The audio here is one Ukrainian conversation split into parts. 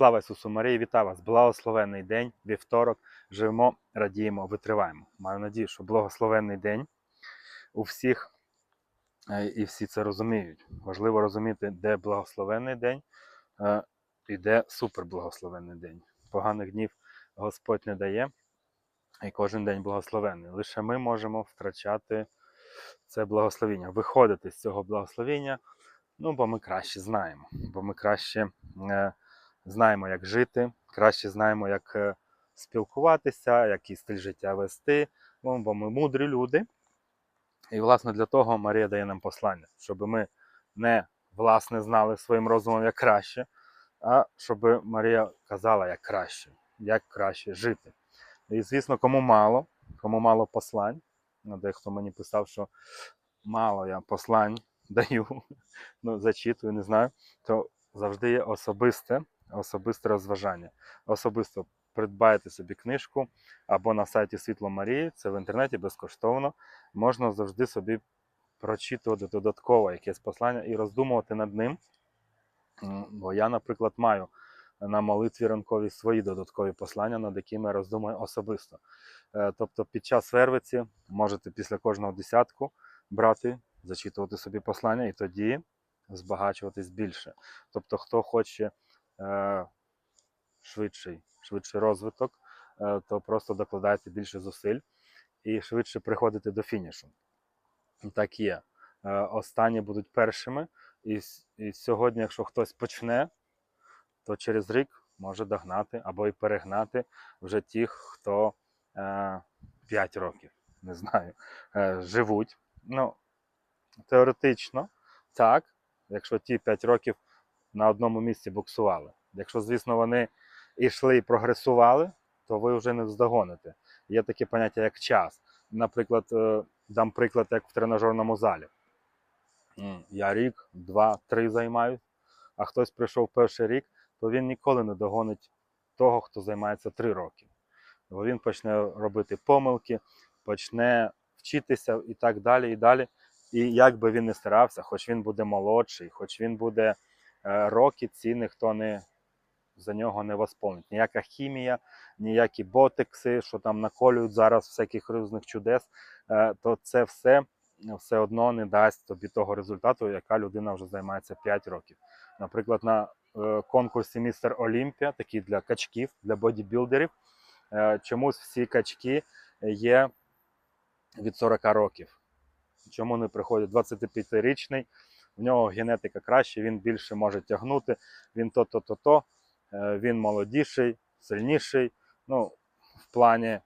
Слава Ісусу Марії, вітаю вас! Благословенний день, вівторок. Живемо, радіємо, витриваємо. Маю надію, що благословенний день у всіх е, і всі це розуміють. Важливо розуміти, де благословенний день е, і де суперблагословенний день. Поганих днів Господь не дає, і кожен день благословенний. Лише ми можемо втрачати це благословіння, виходити з цього благословіння, ну, бо ми краще знаємо, бо ми краще. е, знаємо, як жити, краще знаємо, як е, спілкуватися, який стиль життя вести, ну, бо ми мудрі люди. І, власне, для того Марія дає нам послання, щоб ми не власне знали своїм розумом, як краще, а щоб Марія казала, як краще, як краще жити. І, звісно, кому мало, кому мало послань, ну, дехто мені писав, що мало я послань даю, ну, зачитую, не знаю, то завжди є особисте особисте розважання. Особисто придбайте собі книжку або на сайті Світло Марії, це в інтернеті безкоштовно. Можна завжди собі прочитувати додатково якесь послання і роздумувати над ним. Бо я, наприклад, маю на молитві ранковій свої додаткові послання, над якими я роздумую особисто. Е, Тобто під час вервиці можете після кожного десятку брати, зачитувати собі послання і тоді збагачуватись більше. Тобто, хто хоче швидший, швидший розвиток, е, то просто докладайте більше зусиль і швидше приходите до фінішу. Так є. Е, Останні будуть першими, і, і сьогодні, якщо хтось почне, то через рік може догнати або і перегнати вже тих, хто е, 5 років, не знаю, е, живуть. Ну, теоретично, так, якщо ті 5 років на одному місці буксували. Якщо, звісно, вони йшли і прогресували, то ви вже не вздогоните. Є таке поняття, як час. Наприклад, е, дам приклад, як в тренажерному залі. Я рік, два, три займаюсь, а хтось прийшов перший рік, то він ніколи не догонить того, хто займається три роки. Бо він почне робити помилки, почне вчитися і так далі, і далі. І як би він не старався, хоч він буде молодший, хоч він буде е, роки, ці ніхто не за нього не восполнить. Ніяка хімія, ніякі ботекси, що там наколюють зараз всяких різних чудес, е, то це все все одно не дасть тобі того результату, яка людина вже займається 5 років. Наприклад, на е, конкурсі Містер Олімпія, такий для качків, для бодібілдерів, е, чомусь всі качки є від 40 років. Чому не приходить 25-річний, в нього генетика краще, він більше може тягнути, він то-то-то-то, е, він молодіший, сильніший. Ну, в плані,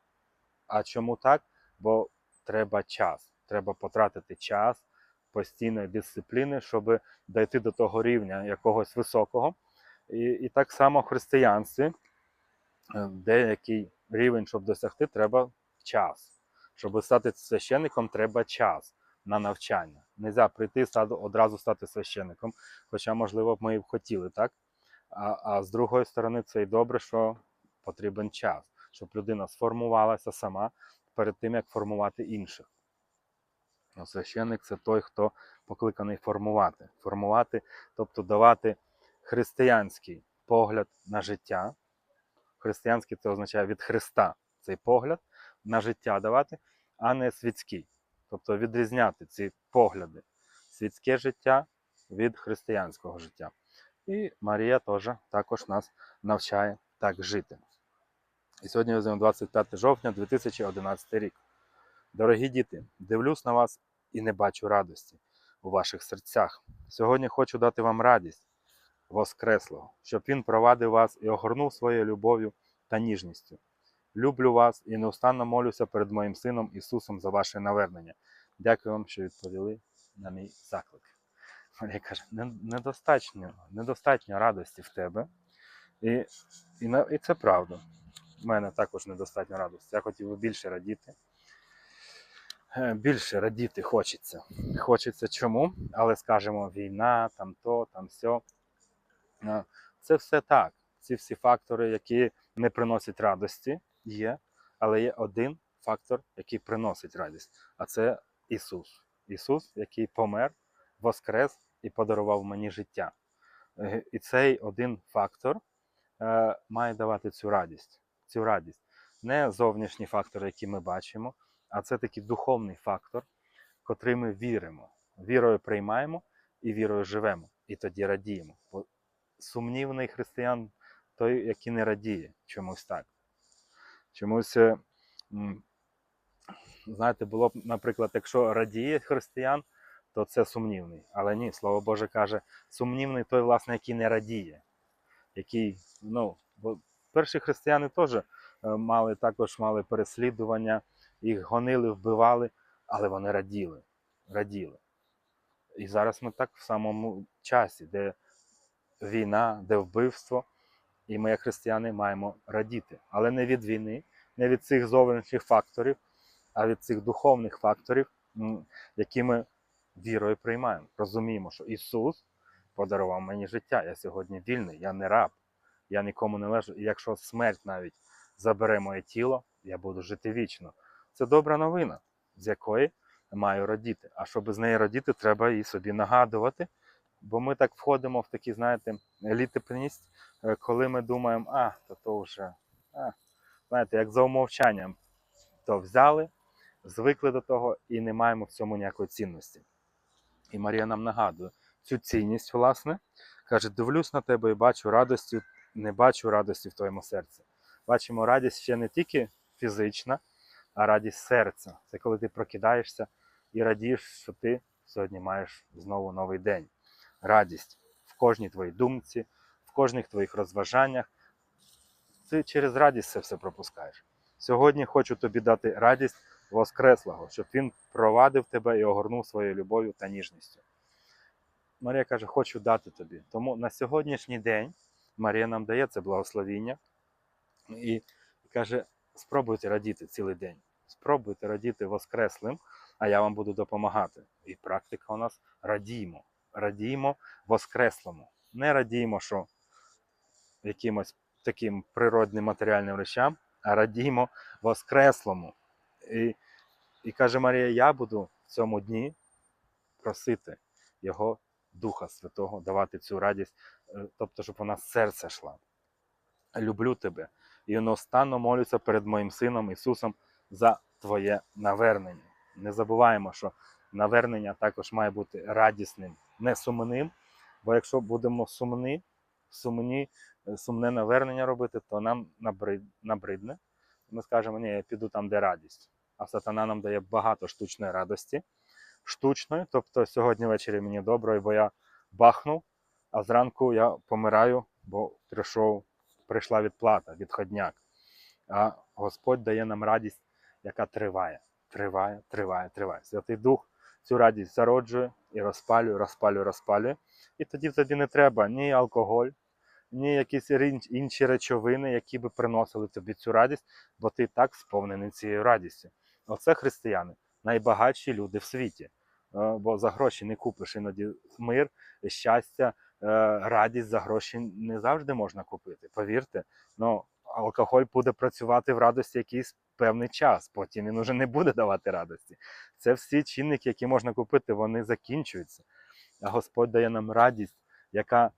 а чому так? Бо треба час. Треба потратити час постійної дисципліни, щоб дійти до того рівня якогось високого. І, і так само в християнстві е, деякий рівень, щоб досягти, треба час. Щоб стати священником, треба час на навчання. Нельзя прийти стати- одразу стати священником, хоча, можливо, ми б хотіли, так? А, а з другої сторони, це і добре, що потрібен час, щоб людина сформувалася сама перед тим, як формувати інших. Ну, Священник це той, хто покликаний формувати. Формувати, тобто давати християнський погляд на життя. Християнський це означає від Христа цей погляд на життя давати, а не світський. Тобто відрізняти ці погляди, світське життя від християнського життя. І Марія теж також нас навчає так жити. І сьогодні візьмемо 25 жовтня 2011 рік. Дорогі діти, дивлюсь на вас і не бачу радості у ваших серцях. Сьогодні хочу дати вам радість Воскреслого, щоб Він провадив вас і огорнув своєю любов'ю та ніжністю. Люблю вас і неустанно молюся перед моїм сином Ісусом за ваше навернення. Дякую вам, що відповіли на мій заклик. Марія недостатньо, недостатньо радості в тебе. І, і, і це правда. У мене також недостатньо радості. Я хотів би більше радіти. Е, Більше радіти хочеться. Хочеться чому? Але скажемо, війна, там то, там сьо. Е, Це все так. Ці всі фактори, які не приносять радості, є, але є один фактор, який приносить радість, а це Ісус. Ісус, який помер, воскрес і подарував мені життя. Е, І цей один фактор е, має давати цю радість. Цю радість. Не зовнішні фактори, які ми бачимо, а це такий духовний фактор, котрий ми віримо. Вірою приймаємо і вірою живемо. І тоді радіємо. Бо сумнівний християн той, який не радіє чомусь так. Чомусь, е, знаєте, було б, наприклад, якщо радіє християн, то це сумнівний. Але ні, слово Боже каже, сумнівний той, власне, який не радіє. Який, ну, бо перші християни теж е, мали також мали переслідування, їх гонили, вбивали, але вони раділи. раділи. І зараз ми так в самому часі, де війна, де вбивство, і ми, як християни, маємо радіти. Але не від війни, не від цих зовнішніх факторів, а від цих духовних факторів, м, які ми вірою приймаємо. Розуміємо, що Ісус подарував мені життя. Я сьогодні вільний, я не раб, я нікому не лежу. І якщо смерть навіть забере моє тіло, я буду жити вічно. Це добра новина, з якої маю радіти. А щоб з неї радіти, треба і собі нагадувати. Бо ми так входимо в такі, знаєте, літепність, е, коли ми думаємо, а, то то вже, а, знаєте, як за умовчанням, то взяли, звикли до того і не маємо в цьому ніякої цінності. І Марія нам нагадує цю цінність, власне, каже: дивлюсь на тебе і бачу радості, не бачу радості в твоєму серці. Бачимо радість ще не тільки фізична, а радість серця. Це коли ти прокидаєшся і радієш, що ти сьогодні маєш знову новий день. Радість в кожній твоїй думці, в кожних твоїх розважаннях. Ти через радість це все пропускаєш. Сьогодні хочу тобі дати радість Воскреслого, щоб він провадив тебе і огорнув своєю любов'ю та ніжністю. Марія каже, хочу дати тобі. Тому на сьогоднішній день Марія нам дає це благословіння і каже: спробуйте радіти цілий день. Спробуйте радіти Воскреслим, а я вам буду допомагати. І практика у нас радіємо. Радіємо Воскреслому. Не радіємо, що якимось таким природним матеріальним речам, а радіємо Воскреслому. І, і каже Марія: я буду в цьому дні просити Його Духа Святого, давати цю радість, е, тобто, щоб вона з серця йшла. Люблю тебе і неостанно молюся перед моїм сином Ісусом за Твоє навернення. Не забуваємо, що навернення також має бути радісним, не сумним. Бо якщо будемо сумні, сумні, е, сумне навернення робити, то нам набридне. Ми скажемо, ні, я піду там, де радість. А сатана нам дає багато штучної радості. Штучної, тобто сьогодні ввечері мені добре, бо я бахнув, а зранку я помираю, бо прийшов, прийшла відплата, відходняк. А Господь дає нам радість, яка триває, триває, триває, триває. Святий Дух цю радість зароджує і розпалює, розпалює, розпалює. І тоді тобі не треба ні алкоголь, ні якісь інші речовини, які би приносили тобі цю радість, бо ти так сповнений цією радістю. Оце християни, найбагатші люди в світі. Е, Бо за гроші не купиш іноді мир, щастя, е, радість за гроші не завжди можна купити. Повірте, ну алкоголь буде працювати в радості якийсь певний час, потім він уже не буде давати радості. Це всі чинники, які можна купити, вони закінчуються. А Господь дає нам радість, яка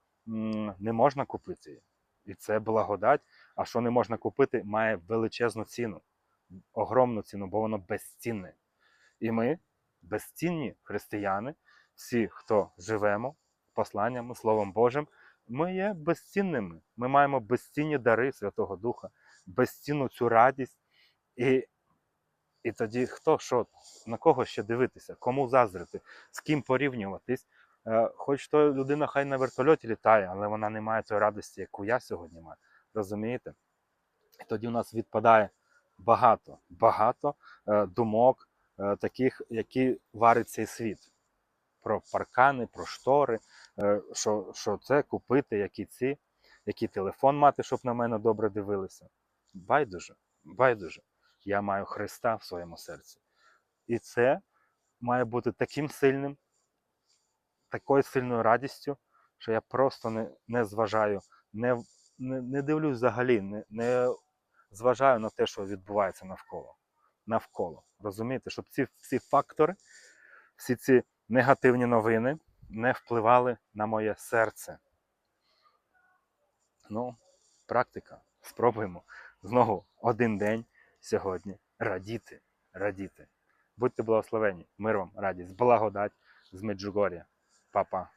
не можна купити. І це благодать. А що не можна купити, має величезну ціну, огромну ціну, бо воно безцінне. І ми, безцінні християни, всі, хто живемо посланнями, Словом Божим, ми є безцінними. Ми маємо безцінні дари Святого Духа, безцінну цю радість. І, і тоді хто що, на кого ще дивитися, кому заздрити, з ким порівнюватись. Е, Хоч то людина хай на вертольоті літає, але вона не має тої радості, яку я сьогодні маю. Розумієте? І тоді у нас відпадає багато, багато е, думок, е, таких, які варить цей світ. Про паркани, про штори, е, що, що це купити, які ці, який телефон мати, щоб на мене добре дивилися. Байдуже, байдуже. Я маю Христа в своєму серці. І це має бути таким сильним, такою сильною радістю, що я просто не, не зважаю, не, не, не дивлюсь взагалі, не, не зважаю на те, що відбувається навколо. Навколо. Розумієте, щоб ці всі фактори, всі ці негативні новини не впливали на моє серце. Ну, практика. Спробуємо знову один день сьогодні радіти, радіти. Будьте благословені, мир вам, радість, благодать з Меджугор'я. Па-па.